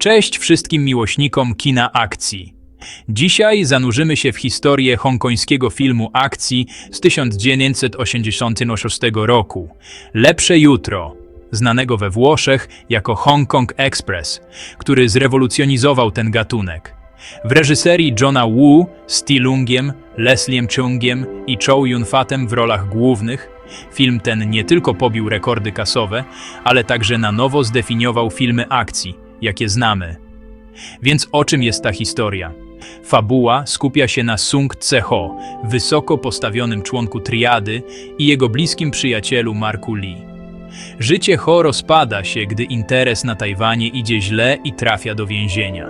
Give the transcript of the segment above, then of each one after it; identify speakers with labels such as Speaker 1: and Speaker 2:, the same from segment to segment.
Speaker 1: Cześć wszystkim miłośnikom kina akcji. Dzisiaj zanurzymy się w historię hongkońskiego filmu akcji z 1986 roku. Lepsze jutro, znanego we Włoszech jako Hong Kong Express, który zrewolucjonizował ten gatunek. W reżyserii Johna Woo z T. Lungiem, Lesliem Chungiem i Chow Yun-fatem w rolach głównych, film ten nie tylko pobił rekordy kasowe, ale także na nowo zdefiniował filmy akcji, jakie znamy. Więc o czym jest ta historia? Fabuła skupia się na Sung Tse-ho, wysoko postawionym członku triady i jego bliskim przyjacielu Marku Lee. Życie Ho rozpada się, gdy interes na Tajwanie idzie źle i trafia do więzienia.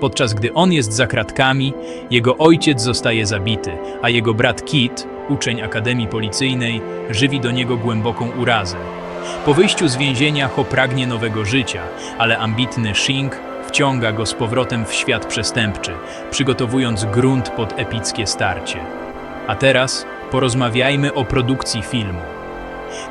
Speaker 1: Podczas gdy on jest za kratkami, jego ojciec zostaje zabity, a jego brat Kit, uczeń Akademii Policyjnej, żywi do niego głęboką urazę. Po wyjściu z więzienia Ho pragnie nowego życia, ale ambitny Shing wciąga go z powrotem w świat przestępczy, przygotowując grunt pod epickie starcie. A teraz porozmawiajmy o produkcji filmu.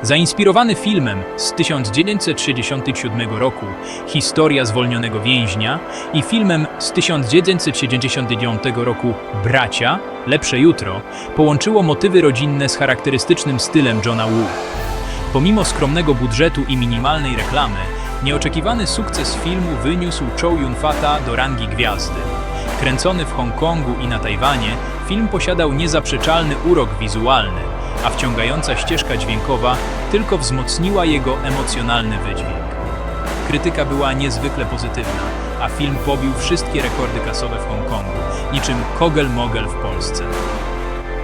Speaker 1: Zainspirowany filmem z 1967 roku Historia zwolnionego więźnia i filmem z 1979 roku Bracia, Lepsze Jutro połączyło motywy rodzinne z charakterystycznym stylem Johna Woo. Pomimo skromnego budżetu i minimalnej reklamy, nieoczekiwany sukces filmu wyniósł Chow Yun-fata do rangi gwiazdy. Kręcony w Hongkongu i na Tajwanie, film posiadał niezaprzeczalny urok wizualny, a wciągająca ścieżka dźwiękowa tylko wzmocniła jego emocjonalny wydźwięk. Krytyka była niezwykle pozytywna, a film pobił wszystkie rekordy kasowe w Hongkongu, niczym Kogel-Mogel w Polsce.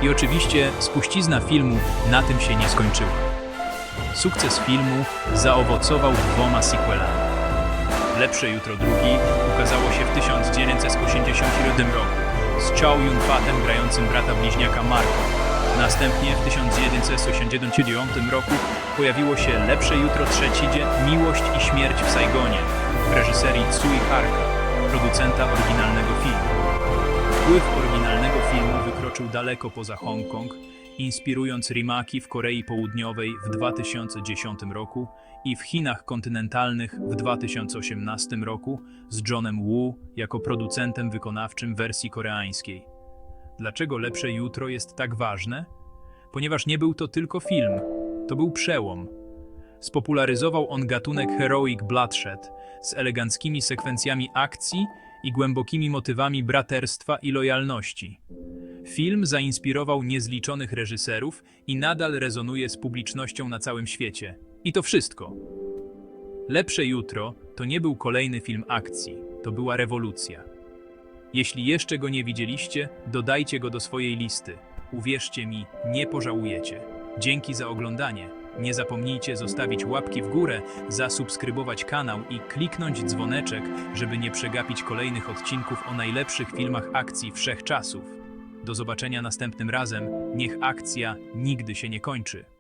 Speaker 1: I oczywiście spuścizna filmu na tym się nie skończyła. Sukces filmu zaowocował dwoma sequelami. Lepsze Jutro drugi ukazało się w 1987 roku z Chow Yun-fatem grającym brata bliźniaka Marko. Następnie w 1989 roku pojawiło się Lepsze Jutro trzeci dzień Miłość i Śmierć w Saigonie w reżyserii Tsui Harka, producenta oryginalnego filmu. Wpływ oryginalnego filmu wykroczył daleko poza Hongkong, inspirując remaki w Korei Południowej w 2010 roku i w Chinach kontynentalnych w 2018 roku z Johnem Woo jako producentem wykonawczym wersji koreańskiej. Dlaczego Lepsze Jutro jest tak ważne? Ponieważ nie był to tylko film, to był przełom. Spopularyzował on gatunek Heroic Bloodshed z eleganckimi sekwencjami akcji i głębokimi motywami braterstwa i lojalności. Film zainspirował niezliczonych reżyserów i nadal rezonuje z publicznością na całym świecie. I to wszystko. Lepsze Jutro to nie był kolejny film akcji, to była rewolucja. Jeśli jeszcze go nie widzieliście, dodajcie go do swojej listy. Uwierzcie mi, nie pożałujecie. Dzięki za oglądanie. Nie zapomnijcie zostawić łapki w górę, zasubskrybować kanał i kliknąć dzwoneczek, żeby nie przegapić kolejnych odcinków o najlepszych filmach akcji wszechczasów. Do zobaczenia następnym razem. Niech akcja nigdy się nie kończy.